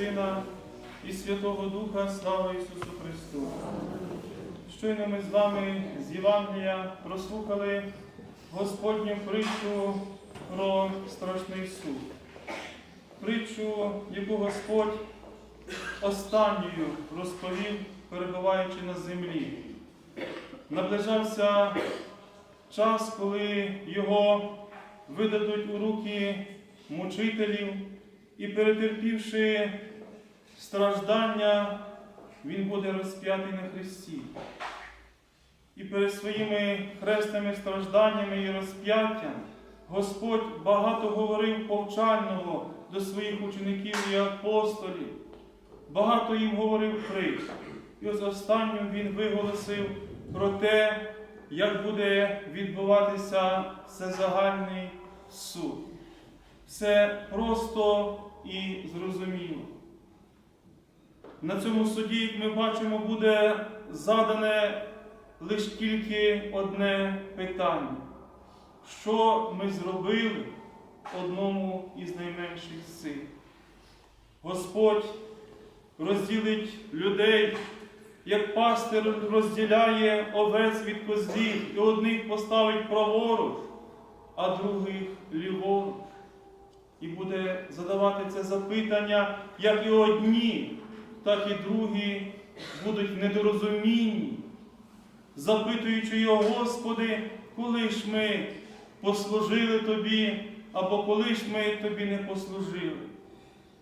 Сина і Святого Духа, слава Ісусу Христу. Щойно ми з вами з Євангелія прослухали Господню притчу про страшний суд. Притчу, яку Господь останньою розповів, перебуваючи на землі. Наближався час, коли його видадуть у руки мучителів, і перетерпівши страждання, він буде розп'ятий на хресті. І перед своїми хресними стражданнями і розп'яттям Господь багато говорив повчального до своїх учеників і апостолів, багато їм говорив притч. І ось останнім він виголосив про те, як буде відбуватися всезагальний суд. Все просто і зрозуміло. На цьому суді, як ми бачимо, буде задане лише тільки одне питання. Що ми зробили одному із найменших сил? Господь розділить людей, як пастир розділяє овець від козлів, і одних поставить праворуч, а других ліворуч. І буде задавати це запитання, як і одні, так і другі будуть недорозумінні, запитуючи його, Господи, коли ж ми послужили Тобі, або коли ж ми Тобі не послужили.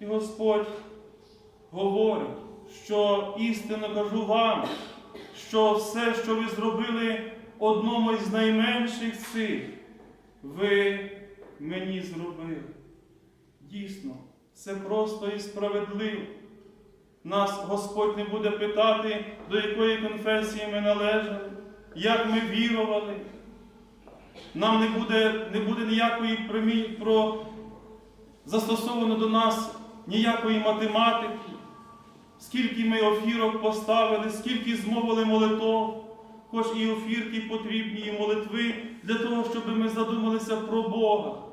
І Господь говорить, що істинно кажу вам, що все, що ви зробили одному із найменших цих, ви мені зробили. Дійсно, це просто і справедливо. Нас Господь не буде питати, до якої конфесії ми належали, як ми вірували. Нам не буде, не буде ніякої примі... про застосовано до нас ніякої математики, скільки ми офірок поставили, скільки змовили молитов, хоч і офірки потрібні, і молитви для того, щоб ми задумалися про Бога.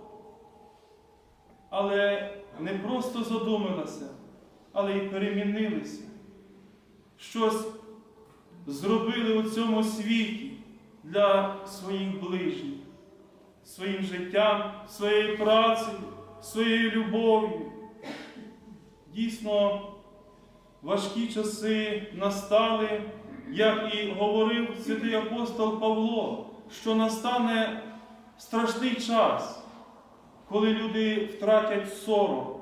Але не просто задумалися, але й перемінилися. Щось зробили у цьому світі для своїх ближніх, своїм життям, своєю працею, своєю любов'ю. Дійсно, важкі часи настали, як і говорив святий апостол Павло, що настане страшний час, коли люди втратять сором,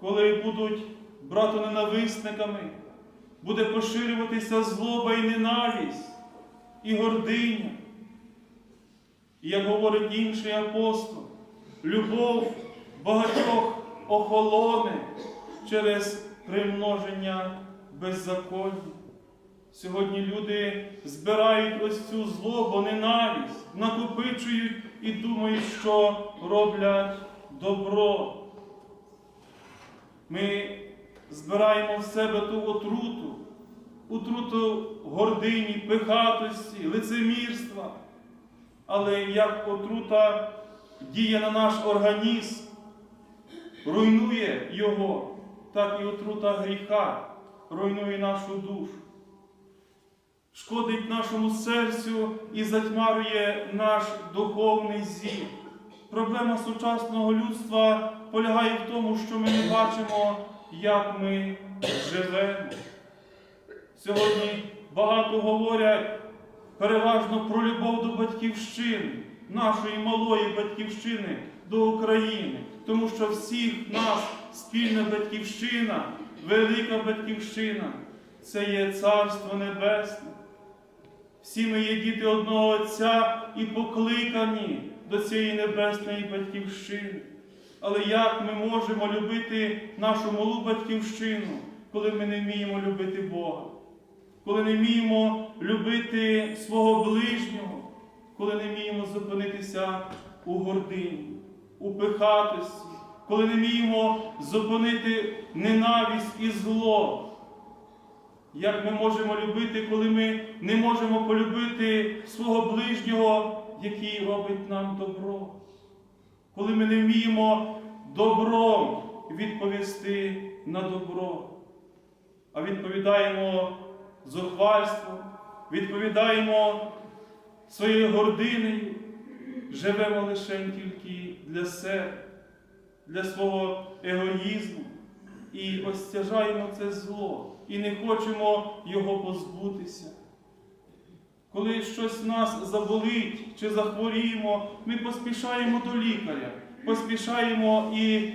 коли будуть братоненависниками, буде поширюватися злоба і ненависть, і гординя. І як говорить інший апостол, любов багатьох охолоне через примноження беззаконня. Сьогодні люди збирають ось цю злобу, ненависть, накопичують і думають, що роблять добро. Ми збираємо в себе ту отруту, отруту гордині, пихатості, лицемірства. Але як отрута діє на наш організм, руйнує його, так і отрута гріха руйнує нашу душу, шкодить нашому серцю і затьмарює наш духовний зір. Проблема сучасного людства полягає в тому, що ми не бачимо, як ми живемо. Сьогодні багато говорять переважно про любов до батьківщини, нашої малої батьківщини до України, тому що всіх нас спільна батьківщина, велика батьківщина це є Царство Небесне. Всі ми є діти одного Отця і покликані до цієї небесної батьківщини. Але як ми можемо любити нашу малу батьківщину, коли ми не вміємо любити Бога? Коли не вміємо любити свого ближнього, коли не вміємо зупинитися у гордині, у пихатості, коли не вміємо зупинити ненависть і зло. Як ми можемо любити, коли ми не можемо полюбити свого ближнього, який робить нам добро? Коли ми не вміємо добром відповісти на добро, а відповідаємо зухвальством, відповідаємо своєю гординою, живемо лише тільки для себе, для свого егоїзму і остяжаємо це зло, і не хочемо його позбутися. Коли щось нас заболить чи захворіємо, ми поспішаємо до лікаря, поспішаємо і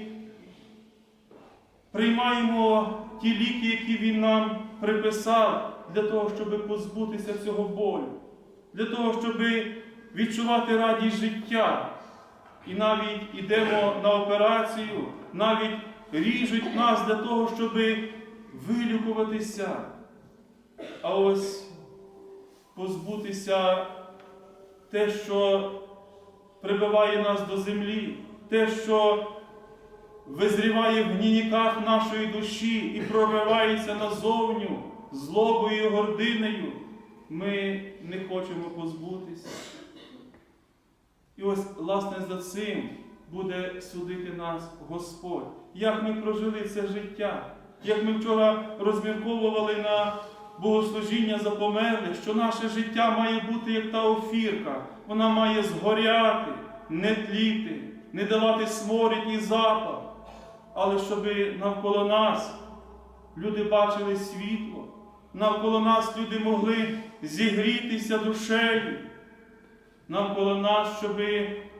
приймаємо ті ліки, які він нам приписав, для того, щоб позбутися цього болю, для того, щоб відчувати радість життя. І навіть йдемо на операцію, навіть ріжуть нас для того, щоб вилікуватися. А ось позбутися те, що прибиває нас до землі, те, що визріває в гнініках нашої душі і проривається назовню злобою і гординою, ми не хочемо позбутися. І ось, власне, за цим буде судити нас Господь. Як ми прожили це життя, як ми вчора розмірковували на богослужіння за померлих, що наше життя має бути як та офірка, вона має згоряти, не тліти, не давати сморід і запах, але щоб навколо нас люди бачили світло, навколо нас люди могли зігрітися душею. Навколо нас, щоб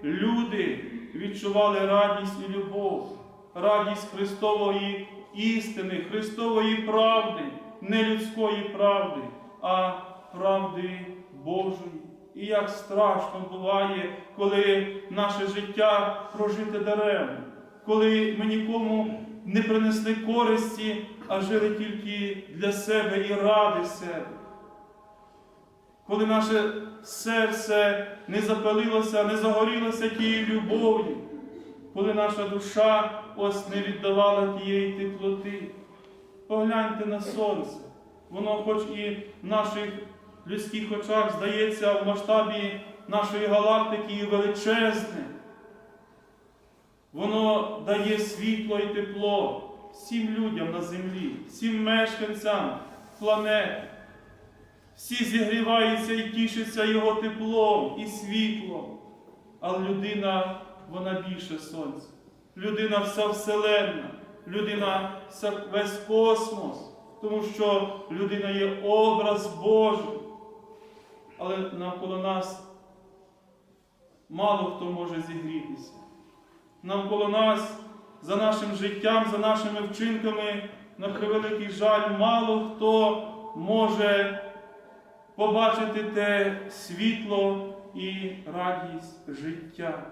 люди відчували радість і любов, радість Христової істини, Христової правди, не людської правди, а правди Божої. І як страшно буває, коли наше життя прожите даремно, коли ми нікому не принесли користі, а жили тільки для себе і ради себе коли наше серце не запалилося, не загорілося тією любов'ю, коли наша душа ось не віддавала тієї теплоти. Погляньте на сонце, воно, хоч і в наших людських очах здається в масштабі нашої галактики величезне, воно дає світло і тепло всім людям на землі, всім мешканцям планети. Всі зігріваються і тішаться його теплом і світлом. Але людина, вона більше сонця. Людина вся вселенна, людина весь космос, тому що людина є образ Божий. Але навколо нас мало хто може зігрітися. Навколо нас, за нашим життям, за нашими вчинками, на превеликий жаль, мало хто може побачити те світло і радість життя.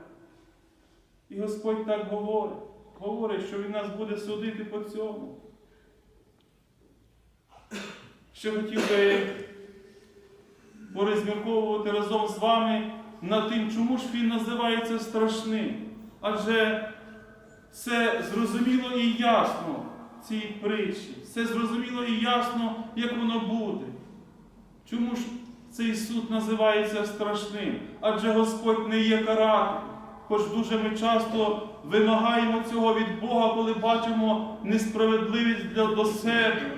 І Господь так говорить, говорить, що Він нас буде судити по цьому. Ще хотів би порозмірковувати разом з вами над тим, чому ж він називається страшним. Адже все зрозуміло і ясно цій притчі. Все зрозуміло і ясно, як воно буде. Чому ж цей суд називається страшним? Адже Господь не є карателем. Хоч дуже ми часто вимагаємо цього від Бога, коли бачимо несправедливість для до себе,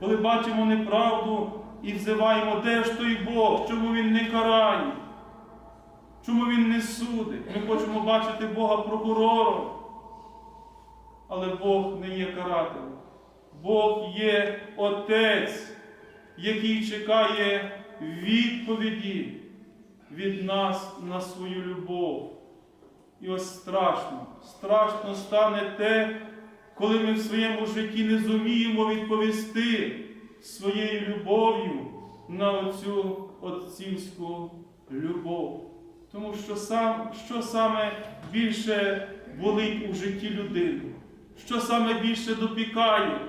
коли бачимо неправду і взиваємо, де ж той Бог, чому Він не карає, чому Він не судить. Ми хочемо бачити Бога прокурором. Але Бог не є карателем. Бог є Отець який чекає відповіді від нас на свою любов. І ось страшно, страшно стане те, коли ми в своєму житті не зуміємо відповісти своєю любов'ю на оцю отцівську любов. Тому що сам, що саме більше болить у житті людини, що саме більше допікає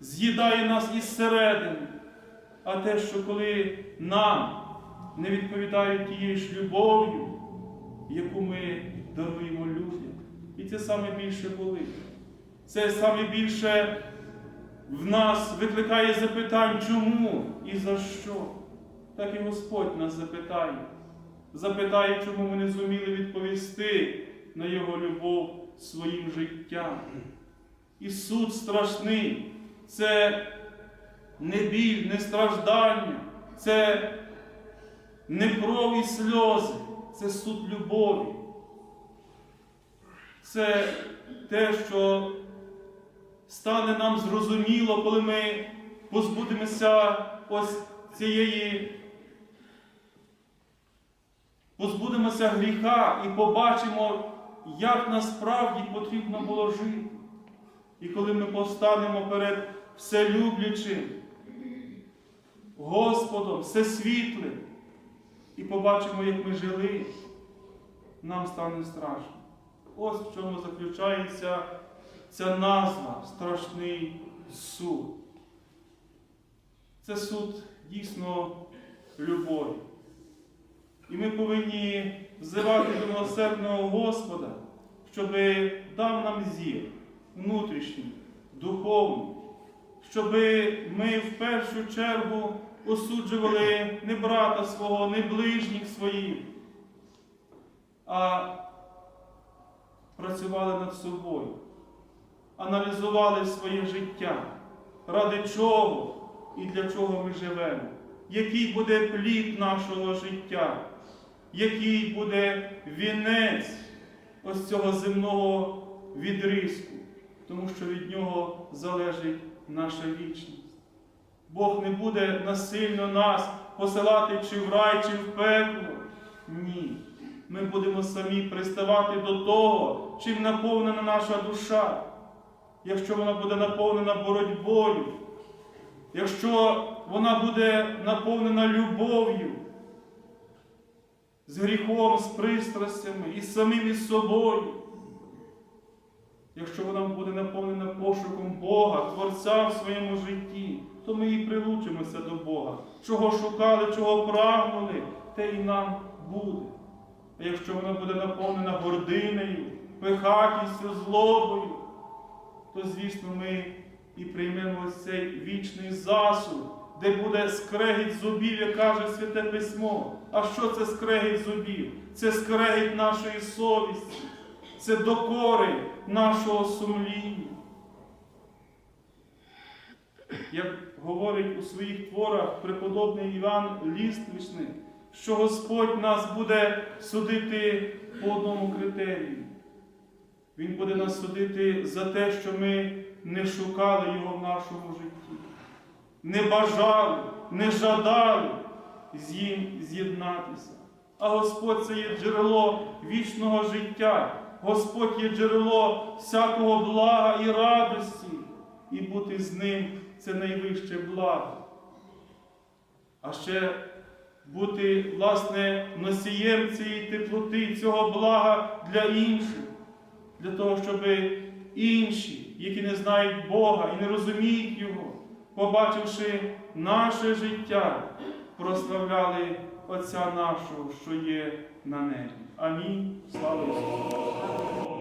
з'їдає нас із середини. А те, що коли нам не відповідають тією ж любов'ю, яку ми даруємо людям, і це саме більше болить. Це саме більше в нас викликає запитань, чому і за що. Так і Господь нас запитає. Запитає, чому ми не зуміли відповісти на Його любов своїм життям. І суд страшний це не біль, не страждання, це не кров і сльози, це суд любові. Це те, що стане нам зрозуміло, коли ми позбудемося ось цієї, позбудемося гріха і побачимо, як насправді потрібно було жити. І коли ми постанемо перед вселюблячим Господом, всесвітлим, і побачимо, як ми жили, нам стане страшно. Ось в чому заключається ця назва страшний суд. Це суд дійсно любові. І ми повинні взивати до милосердного Господа, щоб дав нам зір внутрішній, духовний, щоб ми в першу чергу осуджували не брата свого, не ближніх своїх, а працювали над собою, аналізували своє життя, ради чого і для чого ми живемо, який буде плід нашого життя, який буде вінець ось цього земного відрізку, тому що від нього залежить наша вічність. Бог не буде насильно нас посилати чи в рай, чи в пекло. Ні. Ми будемо самі приставати до того, чим наповнена наша душа. Якщо вона буде наповнена боротьбою, якщо вона буде наповнена любов'ю, з гріхом, з пристрастями і самим із собою, якщо вона буде наповнена пошуком Бога, Творця в своєму житті, то ми і прилучимося до Бога. Чого шукали, чого прагнули, те і нам буде. А якщо вона буде наповнена гординою, пихатістю, злобою, то, звісно, ми і приймемо цей вічний засуд, де буде скрегіт зубів, як каже Святе Письмо. А що це скрегіт зубів? Це скрегіт нашої совісті, це докори нашого сумління. Як говорить у своїх творах преподобний Іван Ліствичник, що Господь нас буде судити по одному критерію. Він буде нас судити за те, що ми не шукали Його в нашому житті, не бажали, не жадали з їм з'єднатися. А Господь це є джерело вічного життя, Господь є джерело всякого блага і радості, і бути з ним це найвище благо. А ще бути, власне, носієм цієї теплоти, цього блага для інших, для того, щоб інші, які не знають Бога і не розуміють Його, побачивши наше життя, прославляли Отця нашого, що є на небі. Амінь. Слава Ісусу!